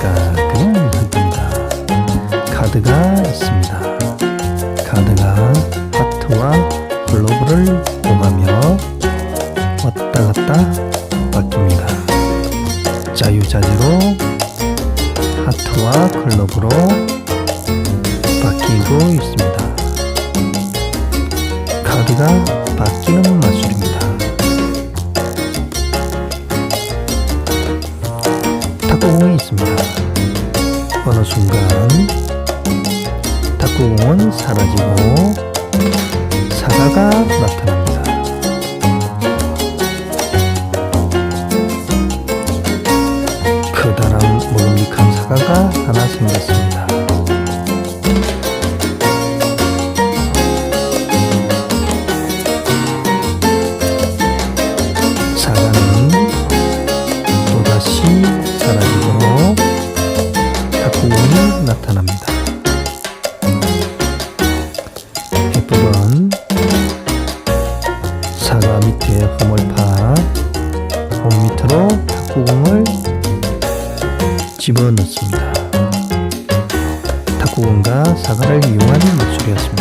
카드가 그림 한 통과 카드가 있습니다. 카드가 하트와 글로브를 오가며 왔다 갔다 바뀝니다. 자유자재로 하트와 글로브로 바뀌고 있습니다. 카드가 바뀌는 마술입니다. 탁구공이 있습니다. 어느 순간 탁구공은 사라지고 사과가 나타납니다. 커다란 먹음직한 사과가 하나 생겼습니다. 나타납니다. 해법은 사과 밑에 홈을 파, 홈 밑으로 탁구공을 집어넣습니다. 탁구공과 사과를 이용한 마술이었습니다.